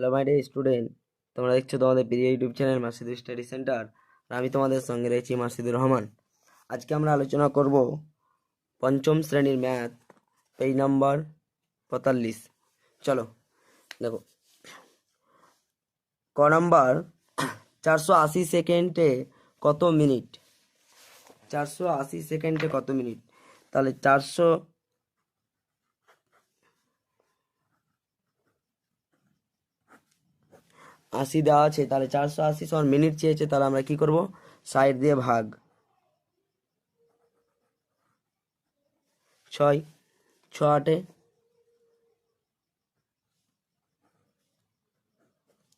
Hello my day student তোমরা দেখছ তোমাদের প্রিয় YouTube channel Masidur study centre আর আমি তোমাদের সঙ্গে রয়েছি মাসিদুর রহমান। আজকে আমরা আলোচনা করব পঞ্চম শ্রেণির ম্যাথ পেজ নাম্বার পঁয়তাল্লিশ। চলো, দেখো। ক নাম্বার চারশো আশি সেকেন্ডে কত মিনিট? চারশো আশি সেকেন্ডে কত মিনিট? তাহলে চারশো আশি দেওয়া আছে, তাহলে চারশো আশি সমান মিনিট চেয়েছে, তাহলে আমরা কি করব? ষাট দিয়ে ভাগ। ছয় ছ আটে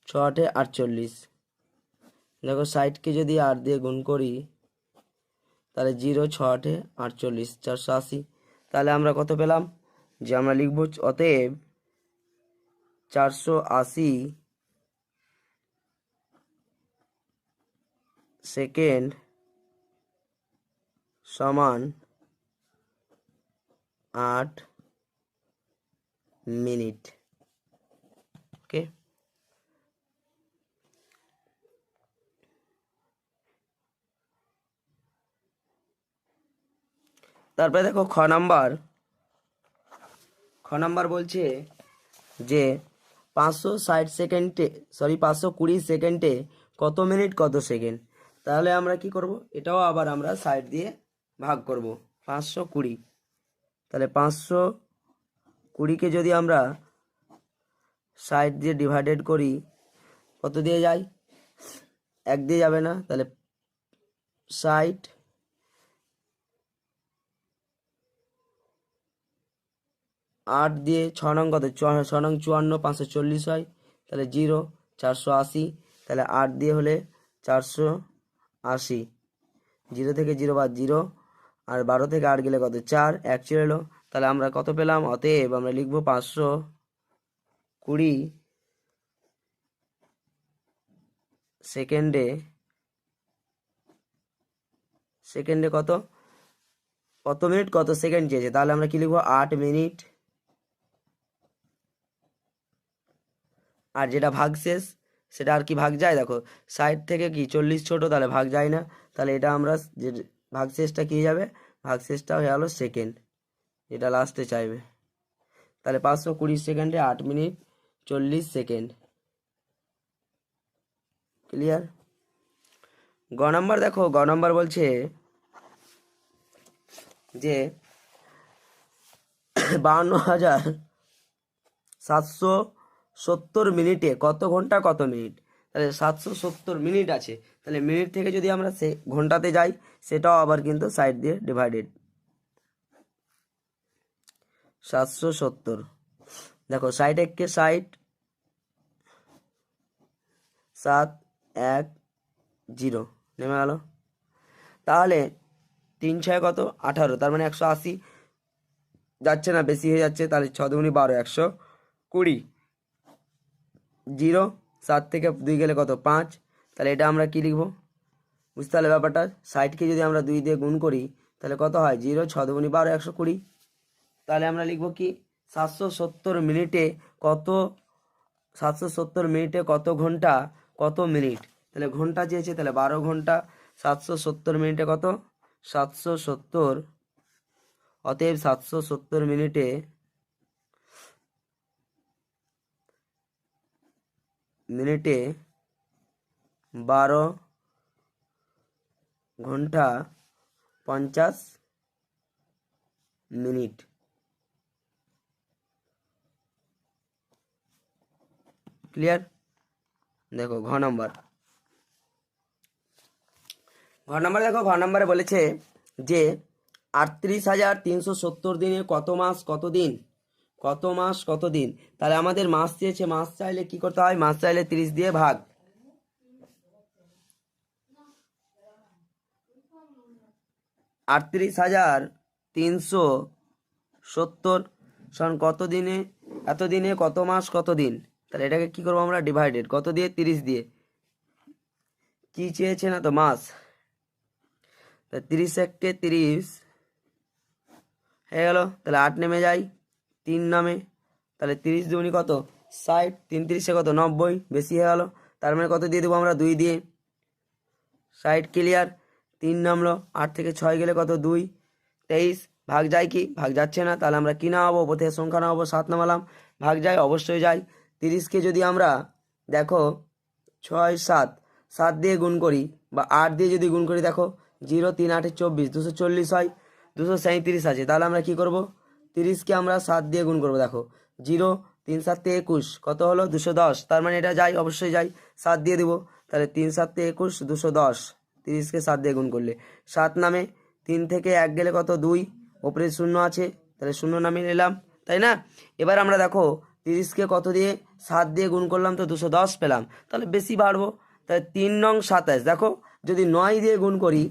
ছ আটে আটচল্লিশ। দেখো ষাটকে যদি আট দিয়ে গুণ করি, তাহলে জিরো ছ আটে আটচল্লিশ, চারশো আশি। তাহলে আমরা কত পেলাম? যে আমরা লিখব, অতএব চারশো আশি সেকেন্ড সমান আট মিনিট। ওকে? তারপরে দেখো খ নাম্বার। খ নাম্বার বলছে যে পাঁচশো ষাট সেকেন্ডে সরি পাঁচশো কুড়ি সেকেন্ডে কত মিনিট, কত সেকেন্ড? তাহলে আমরা কি করব? এটাও আবার আমরা ষাট দিয়ে ভাগ করব। পাঁচশো কুড়ি। তাহলে পাঁচশো কুড়িকে যদি আমরা ষাট দিয়ে ডিভাইডেড করি, কত দিয়ে যায়? এক দিয়ে যাবে না। তাহলে ষাট আট দিয়ে ছ নং কত? ছ নং চুয়ান্ন, পাঁচশো চল্লিশ হয়। তাহলে জিরো চারশো আশি। তাহলে আট দিয়ে হলে চারশো আশি। জিরো থেকে জিরো বাদ জিরো। আর বারো থেকে আট গেলে কত? চার, এক চলে এলো। তাহলে আমরা কত পেলাম? অতএব আমরা লিখব পাঁচশো কুড়ি সেকেন্ডে সেকেন্ডে কত? কত মিনিট? কত সেকেন্ড চেয়েছে? তাহলে আমরা কি লিখব? আট মিনিট। আর যেটা ভাগ শেষ সেটা আর কি ভাগ যায়? দেখো, ষাট থেকে কি, চল্লিশ ছোট, তাহলে ভাগ যায় না। তাহলে এটা আমরা যে ভাগ শেষটা কি যাবে? ভাগ শেষটা হয়ে গেলো সেকেন্ড এটা লাস্টে চাইবে। তাহলে পাঁচশো কুড়ি সেকেন্ডে আট মিনিট চল্লিশ সেকেন্ড ক্লিয়ার গ নম্বর দেখো, গ নাম্বার বলছে যে বাহান্ন হাজার সাতশো সত্তর মিনিটে, কত ঘণ্টা, কত মিনিট? তাহলে সাতশো সত্তর মিনিট আছে। তাহলে মিনিট থেকে যদি আমরা সে ঘন্টাতে যাই, সেটাও আবার কিন্তু সাইড দিয়ে ডিভাইডেড সাতশো সত্তর। দেখো ষাট এককে ষাট সাত, এক জিরো নেমে গেল। তাহলে তিন ছয় কত? আঠারো। তার মানে একশো আশি যাচ্ছে না, বেশি হয়ে যাচ্ছে। তাহলে ছ দুগুনি বারো, একশো কুড়ি। জিরো, সাত থেকে দুই গেলে কত? পাঁচ। তাহলে এটা আমরা কি লিখব? বুঝতে পারলে ব্যাপারটা? ষাটকে যদি আমরা দুই দিয়ে গুণ করি, তাহলে কত হয়? জিরো, ছ দুগুনি বারো, একশো কুড়ি। তাহলে আমরা লিখব কি? সাতশো সত্তর মিনিটে কত, সাতশো সত্তর মিনিটে কত ঘণ্টা, কত মিনিট? তাহলে ঘণ্টা চেয়েছে, তাহলে বারো ঘণ্টা। সাতশো সত্তর মিনিটে কত? সাতশো সত্তর। অতএব সাতশো সত্তর মিনিটে মিনিটে বারো ঘণ্টা পঞ্চাশ মিনিট। ক্লিয়ার? দেখো, ঘ নাম্বার। ঘ নাম্বার দেখো, ঘ নাম্বারে বলেছে যে আটত্রিশ হাজার তিনশো সত্তর দিনে কত মাস, কত দিন? কত মাস, কত দিন? তাহলে আমাদের মাস চেয়েছে, মাস চাইলে কি করতে হয়? মাস চাইলে তিরিশ দিয়ে ভাগ। আটত্রিশ হাজার তিনশো সত্তর সন কত দিনে, এত দিনে কত মাস, কত দিন? তাহলে এটাকে কি করব আমরা? ডিভাইডেড কত দিয়ে? তিরিশ দিয়ে। কি চেয়েছে না তো মাস? তা তিরিশ এককে তিরিশ, হয়ে গেল। তাহলে আট নেমে যাই। তিন নামে। তাহলে তিরিশ দুগুনি কত? ষাট। তিন তিরিশে কত? নব্বই। বেশি হয়ে গেলো। তার মানে কত দিয়ে দেবো আমরা? দুই দিয়ে। ষাট ক্লিয়ার তিন নামলো। আট থেকে ছয় গেলে কত? দুই। তেইশ। ভাগ যায় কি? ভাগ যাচ্ছে না। তাহলে আমরা কি নামাবো? ওপর থেকে সংখ্যা নামাবো? সাত নামালাম। ভাগ যায়? অবশ্যই যায়। তিরিশকে যদি আমরা, দেখো, ছয়, সাত সাত দিয়ে গুণ করি বা আট দিয়ে যদি গুণ করি, দেখো, জিরো, তিন, আটে চব্বিশ। দুশো চল্লিশ হয়। দুশো সাঁত্রিশ আছে। তাহলে আমরা কি করব? তিরিশকে আমরা সাত দিয়ে গুণ করব, দেখো। জিরো, তিন সাতে একুশ, কত হলো? দুশো দশ। তার মানে এটা যাই, অবশ্যই যাই, সাত দিয়ে দিব। তাহলে তিন সাতে একুশ, দুশো দশ। তিরিশকে সাত দিয়ে গুণ করলে। সাত নামে তিন থেকে এক গেলে কত? দুই। ওপরে শূন্য আছে, তাহলে শূন্য নামিয়ে নিলাম, তাই না? এবার আমরা দেখো তিরিশকে কত দিয়ে সাত দিয়ে গুণ করলাম তো দুশো দশ পেলাম। তাহলে বেশি বাড়বো। তাহলে তিন নং সাতাশ, দেখো, যদি নয় দিয়ে গুণ করি,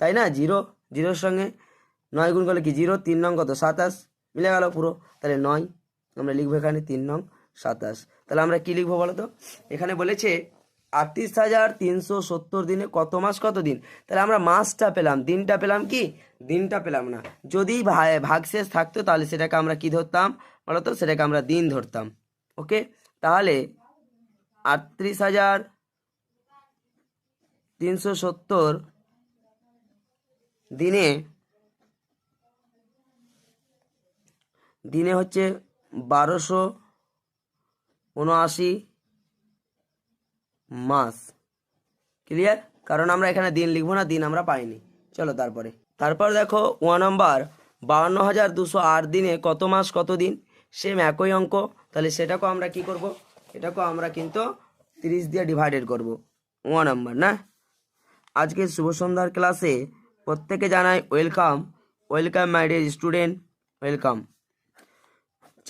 তাই না? জিরো, জিরোর সঙ্গে নয় গুণ করলে কি? জিরো, তিন নং কত? সাতাশ। মিলে গেল পুরো। তাহলে নয়, আমরা লিখব এখানে তিন নং সাতাশ। তাহলে আমরা কি লিখব বলো তো এখানে বলেছে, আটত্রিশ হাজার তিনশো সত্তর দিনে কত মাস কত দিন? তাহলে আমরা মাসটা পেলাম। দিনটা পেলাম কি? দিনটা পেলাম না। যদি ভাগশেষ থাকতো, তাহলে সেটাকে আমরা কি ধরতাম? বলো তো সেটাকে আমরা দিন ধরতাম। ওকে? তাহলে আটত্রিশ হাজার তিনশো সত্তর দিনে দিনে হচ্ছে বারোশো উনআশি মাস। ক্লিয়ার কারণ আমরা এখানে দিন লিখব না, দিন আমরা পাইনি। চলো তারপরে। তারপর দেখো ওয়ান নাম্বার বাউন্ন হাজার দুশো আট দিনে কত মাস, কত দিন? সেম একই অঙ্ক। তাহলে সেটাকেও আমরা কি করব? এটাকেও আমরা কিন্তু তিরিশ দিয়ে ডিভাইডেড করব। ওয়ান নাম্বার, না? আজকে শুভ সন্ধ্যার ক্লাসে প্রত্যেকে জানাই welcome welcome my dear student welcome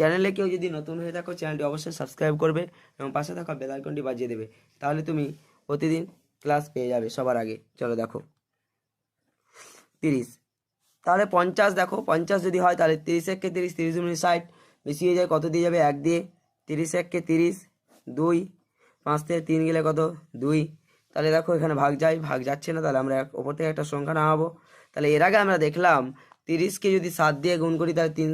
চ্যানেলে কেউ যদি নতুন হয়ে থাকো, চ্যানেলটি অবশ্যই সাবস্ক্রাইব করবে এবং পাশে থাকা বেল আইকনটি বাজিয়ে দেবে। তাহলে তুমি প্রতিদিন ক্লাস পেয়ে যাবে সবার আগে। চলো দেখো। তিরিশ। তাহলে পঞ্চাশ দেখো। পঞ্চাশ যদি হয়, তাহলে তিরিশ এককে তিরিশ তিরিশ মিনিট ষাট। বেশি হয়ে যায় কত দিয়ে যাবে? এক দিয়ে। তিরিশ এককে তিরিশ, দুই। পাঁচ থেকে তিন গেলে কত? দুই। তাহলে দেখো, এখানে ভাগ যায়। ভাগ যাচ্ছে না, তাহলে আমরা ওপর থেকে একটা সংখ্যা নামাবো। তাহলে এর আগে আমরা দেখলাম, তিরিশকে যদি সাত দিয়ে গুণ করি, তাহলে তিন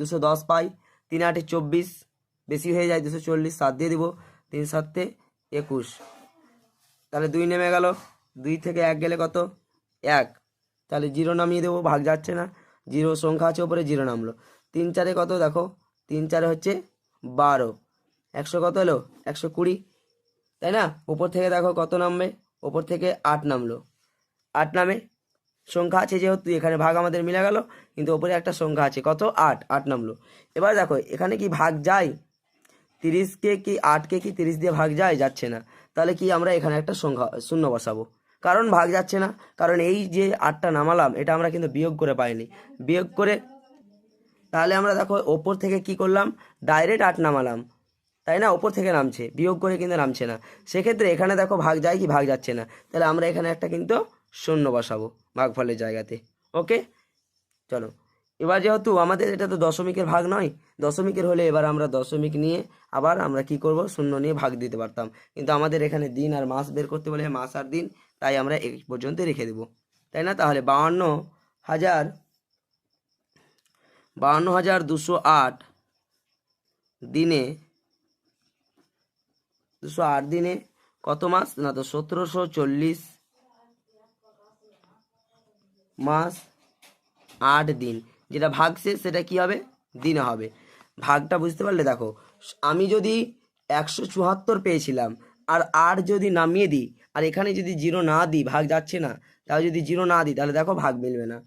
দুশো দশ পাই। তিন আটে চব্বিশ, বেশি হয়ে যায় দুশো চল্লিশ, সাত দিয়ে দিব তিন সাতে একুশ। তাহলে দুই নেমে গেল, দুই থেকে এক গেলে কত? এক। তাহলে জিরো নামিয়ে দেবো, ভাগ যাচ্ছে না। জিরো সংখ্যা আছে ওপরে জিরো নামলো। তিন চারে কত দেখো? তিন চারে হচ্ছে বারো। একশো কত এলো একশো কুড়ি। তাই না? উপর থেকে দেখো কত নামবে? ওপর থেকে আট নামলো। আট নামে সংখ্যা আছে যেহেতু এখানে ভাগ আমাদের মিলে গেল, কিন্তু ওপরে একটা সংখ্যা আছে। কত? আট। আট নামলো। এবার দেখো, এখানে কি ভাগ যায়? তিরিশকে কি আটকে কি তিরিশ দিয়ে ভাগ যায়? যাচ্ছে না। তাহলে কি আমরা এখানে একটা সংখ্যা, শূন্য বসাবো? কারণ ভাগ যাচ্ছে না। কারণ এই যে আটটা নামালাম, এটা আমরা কিন্তু বিয়োগ করে পাইনি। বিয়োগ করে, তাহলে আমরা দেখো, ওপর থেকে কি করলাম? ডাইরেক্ট আট নামালাম। তাই না? ওপর থেকে নামছে। বিয়োগ করে কিন্তু নামছে না। সেক্ষেত্রে এখানে দেখো, ভাগ যায় কি? ভাগ যাচ্ছে না। তাহলে আমরা এখানে একটা কিন্তু শূন্য বসাবো ভাগফলের জায়গাতে। ওকে? চলো। এবার যেহেতু আমাদের এটা তো দশমিকের ভাগ নয়, দশমিকের হলে এবার আমরা দশমিক নিয়ে আবার আমরা কি করব? শূন্য নিয়ে ভাগ দিতে পারতাম। কিন্তু আমাদের এখানে দিন আর মাস বের করতে বলে মাস আর দিন, তাই আমরা এই পর্যন্ত রেখে দেব। তাই না? তাহলে বাউান্ন হাজার বাউান্ন হাজার দুশো আট দিনে, দুশো আট দিনে কত মাস? না তো সতেরোশো চল্লিশ মাস আট দিন। যেটা ভাগশেষ সেটা কি হবে? দিনে হবে। ভাগটা বুঝতে পারলে দেখো, আমি যদি একশো চুয়াত্তর পেয়েছিলাম, আর আট যদি নামিয়ে দিই, আর এখানে যদি জিরো না দিই, ভাগ যাচ্ছে না তাহলে যদি জিরো না দিই, তাহলে দেখো ভাগ মিলবে না।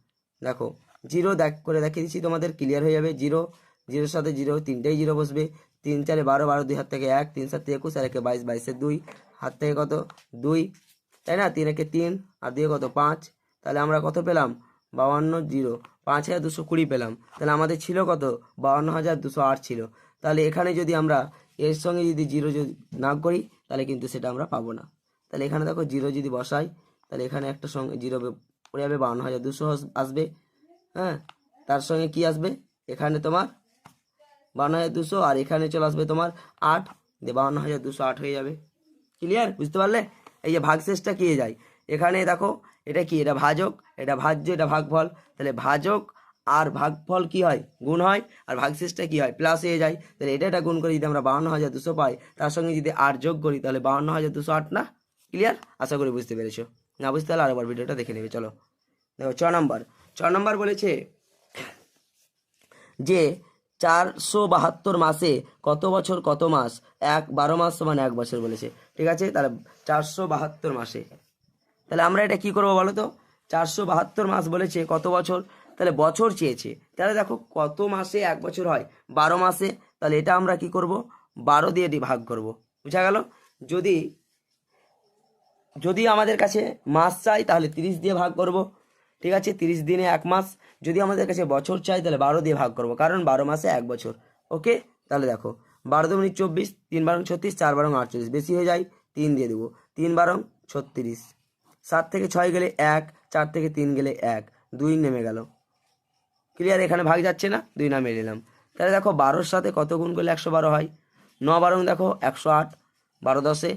দেখো, জিরো দেখ, করে দেখিয়ে দিচ্ছি, তোমাদের ক্লিয়ার হয়ে যাবে, জিরো, জিরোর সাথে জিরো, তিনটেই জিরো বসবে। তিন চারে বারো বারো দুই হাত থেকে এক, তিন সাত একুশ আর একে বাইশ বাইশের দুই, হাত থেকে কত? দুই, তাই না? তিন একে তিন, আর দিয়ে কত? পাঁচ তাহলে আমরা কত পেলাম? বাউান্ন জিরো। পাঁচ হাজার দুশো কুড়ি পেলাম। তাহলে আমাদের ছিল কত? বাউান্ন হাজার দুশো আট ছিল। তাহলে এখানে যদি আমরা এর সঙ্গে যদি জিরো যদি না করি, তাহলে কিন্তু সেটা আমরা পাবো না। তাহলে এখানে দেখো জিরো যদি বসাই, তাহলে এখানে একটা সঙ্গে জিরো পড়ে যাবে বাউন্ন হাজার দুশো আসবে। হ্যাঁ? তার সঙ্গে কি আসবে? এখানে তোমার বাউন্ন হাজার দুশো আর এখানে চলে আসবে তোমার আট। দিয়ে বাউন্ন হাজার দুশো আট হয়ে যাবে। ক্লিয়ার বুঝতে পারলে? এই যে ভাগশেষটা কি যায়? এখানে দেখো এটা কি? এটা ভাজক? এটা ভাজ্য? এটা ভাগফল? তাহলে ভাজক আর ভাগফল কি হয়? গুণ হয়। আর ভাগশেষটা কি হয়? প্লাস হয়ে যায়। তাহলে এটা এটা গুণ করে, যদি আমরা বাহান্ন হাজার দুশো পাই, তার সঙ্গে যদি আর যোগ করি, তাহলে বাহান্ন হাজার দুশো আট, না? ক্লিয়ার আশা করি বুঝতে পেরেছ। না বুঝতে পারলে আরেকবার ভিডিওটা দেখে নেবে। চলো। দেখো, ছ নম্বর। ছ নম্বর বলেছে যে চারশো বাহাত্তর মাসে কত বছর কত মাস? এক, বারো মাস সমান এক বছর বলেছে। ঠিক আছে? তাহলে চারশো বাহাত্তর মাসে তাহলে আমরা এটা কি করব বলো তো? চারশো বাহাত্তর মাস বলেছে, কত বছর? তাহলে বছর চেয়েছে। তাহলে দেখো, কত মাসে এক বছর হয়? বারো মাসে। তাহলে এটা আমরা কি করব? বারো দিয়ে ভাগ করব। বুঝা গেল? যদি যদি আমাদের কাছে মাস চাই, তাহলে তিরিশ দিয়ে ভাগ করব। ঠিক আছে? তিরিশ দিনে এক মাস। যদি আমাদের কাছে বছর চাই, তাহলে বারো দিয়ে ভাগ করব। কারণ বারো মাসে এক বছর। ওকে? তাহলে দেখো, বারো দু মিনিট চব্বিশ, তিন বারং ছত্রিশ, চার বারং আটচল্লিশ। বেশি হয়ে যায়, তিন দিয়ে দেবো। তিন বারং ছত্রিশ। সাত থেকে ছয় গেলে এক, চার থেকে তিন গেলে এক, দুই নেমে গেল। ক্লিয়ার এখানে ভাগ যাচ্ছে না? দুই নামে নিলাম। তাহলে দেখো বারোর সাথে কত গুণ করলে একশো বারো হয়? ন বারং দেখো একশো আট, বারো দশে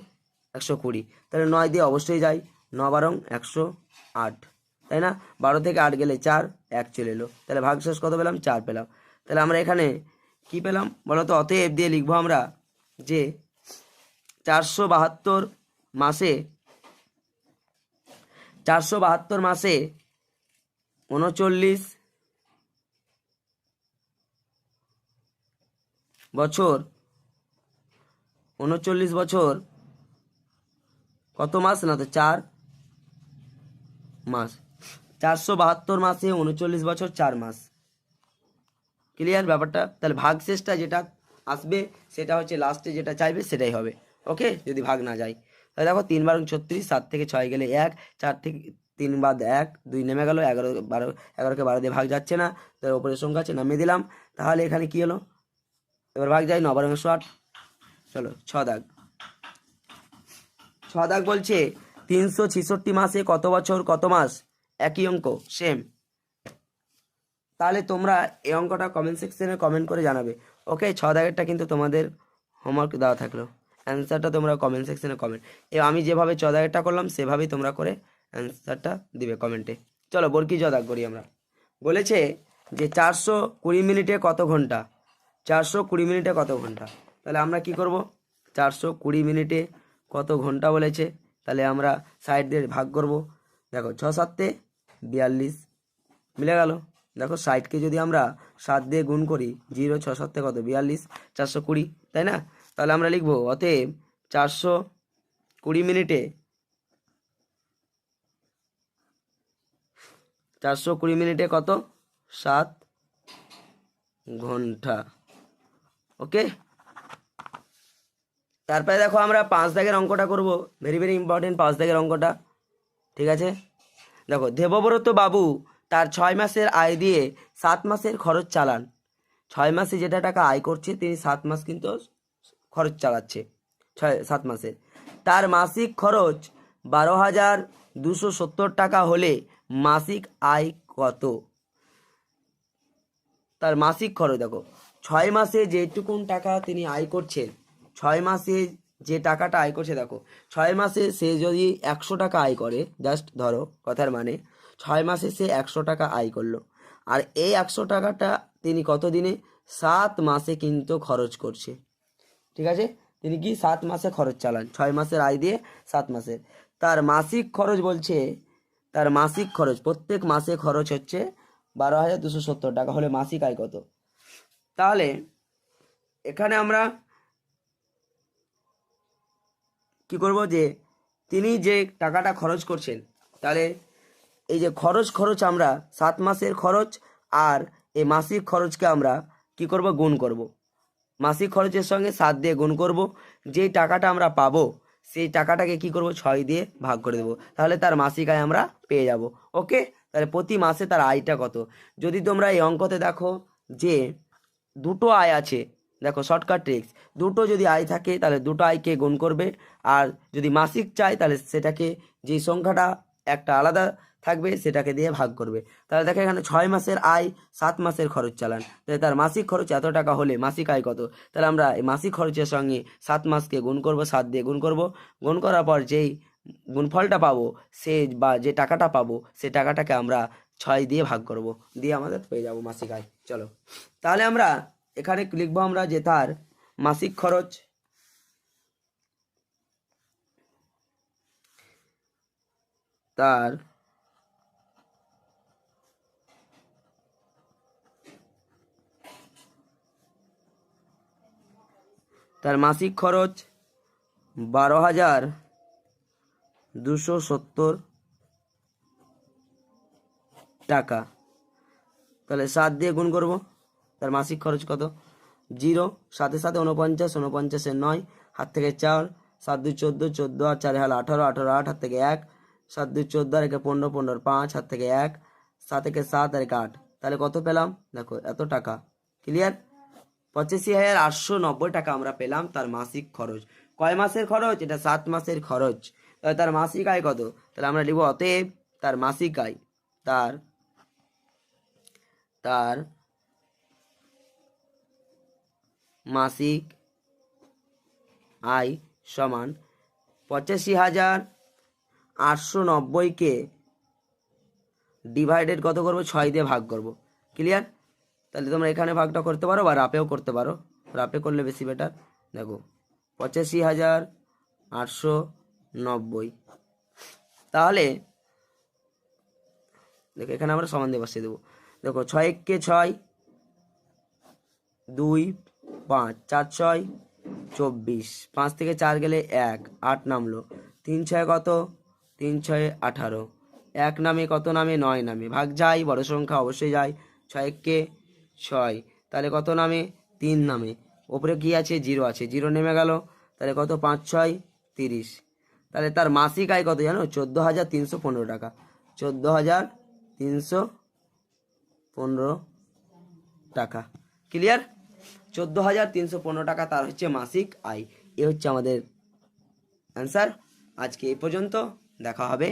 একশো কুড়ি। তাহলে নয় দিয়ে অবশ্যই যাই। ন বারং একশো আট। তাই না? বারো থেকে আট গেলে চার, এক চলে এলো। তাহলে ভাগশেষ কত পেলাম? চার পেলাম। তাহলে আমরা এখানে কি পেলাম? বলো তো, অতএব দিয়ে লিখব আমরা যে চারশো বাহাত্তর মাসে চারশো বাহাত্তর মাসে উনচল্লিশ বছর উনচল্লিশ বছর কত মাস না তো চার মাস। চারশো বাহাত্তর মাসে উনচল্লিশ বছর চার মাস। ক্লিয়ার ব্যাপারটা? তাহলে ভাগ শেষটা যেটা আসবে সেটা হচ্ছে লাস্টে যেটা চাইবে সেটাই হবে। ওকে যদি ভাগ না যায়। দেখো তিন বারং ছত্রিশ, সাত থেকে ছয় গেলে এক, চার থেকে তিন বাদ এক, দুই নেমে গেল, এগারো, বারো, এগারোকে বারো দিয়ে ভাগ যাচ্ছে না তার ওপরের সংখ্যা আছে, নামিয়ে দিলাম। তাহলে এখানে কি হলো? এবার ভাগ যায় ন বারং একশো আট। চলো, ছ দাগ। ছ দাগ বলছে, তিনশো ছেষট্টি মাসে কত বছর, কত মাস? একই অঙ্ক সেম তাহলে তোমরা এই অঙ্কটা কমেন্ট সেকশনে কমেন্ট করে জানাবে। ওকে ছ দাগেরটা কিন্তু তোমাদের হোমওয়ার্ক দেওয়া থাকল। অ্যান্সারটা তোমরা কমেন্ট সেকশনে কমেন্ট আমি যেভাবে ছ দাগেরটা করলাম, সেভাবেই তোমরা করে অ্যান্সারটা দিবে কমেন্টে চলো, বরকি জ দাগ করি আমরা। বলেছে যে, চারশো কুড়ি মিনিটে কত ঘণ্টা? চারশো কুড়ি মিনিটে কত ঘণ্টা? তাহলে আমরা কি করব? চারশো কুড়ি মিনিটে কত ঘণ্টা বলেছে? তাহলে আমরা সাইড দিয়ে ভাগ করব। দেখো, ছ সাতে বিয়াল্লিশ মিলে গেল। দেখো ষাটকে যদি আমরা সাত দিয়ে গুণ করি জিরো ছ সাতে কত? বিয়াল্লিশ, চারশো কুড়ি, তাই না? তাহলে আমরা লিখব, অতএব চারশো কুড়ি মিনিটে চারশো কুড়ি মিনিটে কত? সাত ঘণ্টা। ওকে? তারপরে দেখো আমরা পাঁচ দাগের অঙ্কটা করব। ভেরি ভেরি ইম্পর্টেন্ট পাঁচ দাগের অঙ্কটা। ঠিক আছে? দেখো, দেবব্রত বাবু তার ছয় মাসের আয় দিয়ে সাত মাসের খরচ চালান। ছয় মাসে যেটা টাকা আয় করছে, তিনি সাত মাস কিন্তু খরচ চালাচ্ছে ছয়, সাত মাসের। তার মাসিক খরচ বারো হাজার দুশো সত্তর টাকা হলে মাসিক আয় কত? তার মাসিক খরচ দেখো, ছয় মাসে যেটুকুন টাকা তিনি আয় করছেন, ছয় মাসে যে টাকাটা আয় করছে দেখো, ছয় মাসে সে যদি একশো টাকা আয় করে জাস্ট ধরো কথার মানে ছয় মাসে সে একশো টাকা আয় করল, আর এই একশো টাকাটা তিনি কত দিনে সাত মাসে কিন্তু খরচ করছে। ঠিক আছে? তিনি কি সাত মাসে খরচ চালান? ছয় মাসের আয় দিয়ে সাত মাসের। তার মাসিক খরচ বলছে, তার মাসিক খরচ, প্রত্যেক মাসে খরচ হচ্ছে বারো হাজার দুশো সত্তর টাকা। হলে মাসিক আয় কত? তাহলে এখানে আমরা কি করব যে, তিনি যে টাকাটা খরচ করছেন, তাহলে এই যে খরচ খরচ আমরা, সাত মাসের খরচ আর এই মাসিক খরচকে আমরা কি করব? গুণ করব। মাসিক খরচের সঙ্গে সাত দিয়ে গুণ করব। যেই টাকাটা আমরা পাবো, সেই টাকাটাকে কি করব? ছয় দিয়ে ভাগ করে দেবো। তাহলে তার মাসিক আয় আমরা পেয়ে যাব। ওকে? তাহলে প্রতি মাসে তার আয়টা কত? যদি তোমরা এই অঙ্কতে দেখো যে দুটো আয় আছে, দেখো শর্টকাট ট্রিক্স দুটো যদি আয় থাকে, তাহলে দুটো আয়কে গুণ করবে। আর যদি মাসিক চাই তাহলে সেটাকে যে সংখ্যাটা একটা আলাদা থাকবে, সেটাকে দিয়ে ভাগ করবে। তাহলে দেখো এখানে ছয় মাসের আয়, সাত মাসের খরচ চালান। তাহলে তার মাসিক খরচ এত টাকা হলে মাসিক আয় কত? তাহলে আমরা এই মাসিক খরচের সঙ্গে সাত মাসকে গুণ করব, সাত দিয়ে গুণ করব। গুণ করার পর যেই গুণফলটা পাবো, সে বা যে টাকাটা পাবো, সে টাকাটাকে আমরা ছয় দিয়ে ভাগ করব। দিয়ে আমাদের পেয়ে যাব মাসিক আয়। চলো। তাহলে আমরা এখানে লিখব আমরা যে তার মাসিক খরচ তার তার মাসিক খরচ বারো হাজার দুশো সত্তর টাকা। তাহলে সাত দিয়ে গুণ করব। তার মাসিক খরচ কত? জিরো, সাথে সাথে উনপঞ্চাশ উনপঞ্চাশে নয়, হাত থেকে চার, সাত দুই চোদ্দ চোদ্দ আর চারে হাল আঠারো আঠারো আট, হাত থেকে এক, সাত দুই চোদ্দ, আর একে পনেরো পনেরো পাঁচ, হাত থেকে এক, সাত একে সাত, আর একে আট। তাহলে কত পেলাম? দেখো, এত টাকা। ক্লিয়ার? পঁচাশি হাজার আটশো নব্বই টাকা আমরা পেলাম তার মাসিক খরচ। কয় মাসের খরচ? এটা সাত মাসের খরচ। তাহলে তার মাসিক আয় কত? তাহলে আমরা লিখব অতএব তার মাসিক আয়, তার তার মাসিক আয় সমান পঁচাশি হাজার আটশো নব্বইকে ডিভাইডেড কত করব? ছয় দিয়ে ভাগ করব। ক্লিয়ার তাহলে তোমরা এখানে ভাগটা করতে পারো বা রাপেও করতে পারো। রাপে করলে বেশি বেটার দেখো, পঁচাশি হাজার আটশো নব্বই। তাহলে, দেখো, এখানে আমরা সমান দিয়ে বসিয়ে দেবো। দেখো, ছয় এককে ছয়, দুই, পাঁচ, চার, ছয়, চব্বিশ। পাঁচ থেকে চার গেলে এক, আট নামলো। তিন ছয় কত? তিন ছয় আঠারো। এক নামে কত নামে? নয় নামে। ভাগ যায় বড় সংখ্যা অবশ্যই যায় ছয় এককে ছয়। তাহলে কত নামে? তিন নামে। ওপরে কি আছে? জিরো আছে। জিরো নেমে গেল। তাহলে কত? পাঁচ, ছয়, তিরিশ। তাহলে তার মাসিক আয় কত জানো? চোদ্দ হাজার তিনশো পনেরো টাকা। চোদ্দ হাজার তিনশো পনেরো টাকা। ক্লিয়ার চোদ্দ হাজার তিনশো পনেরো টাকা তার হচ্ছে মাসিক আয়। এ হচ্ছে আমাদের অ্যান্সার আজকে এই পর্যন্ত। দেখা হবে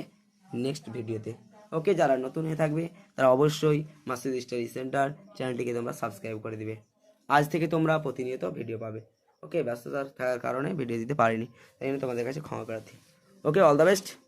নেক্সট ভিডিওতে ওকে, যারা নতুন হয়ে থাকবে, তারা অবশ্যই মাসুদ স্টাডি সেন্টার চ্যানেলটিকে তোমরা সাবস্ক্রাইব করে দিবে। আজ থেকে তোমরা প্রতিনিয়ত ভিডিও পাবে। ওকে, ব্যস্ততার থাকার কারণে ভিডিও দিতে পারিনি, তাই জন্য তোমাদের কাছে ক্ষমা প্রার্থী। Okay, all the best.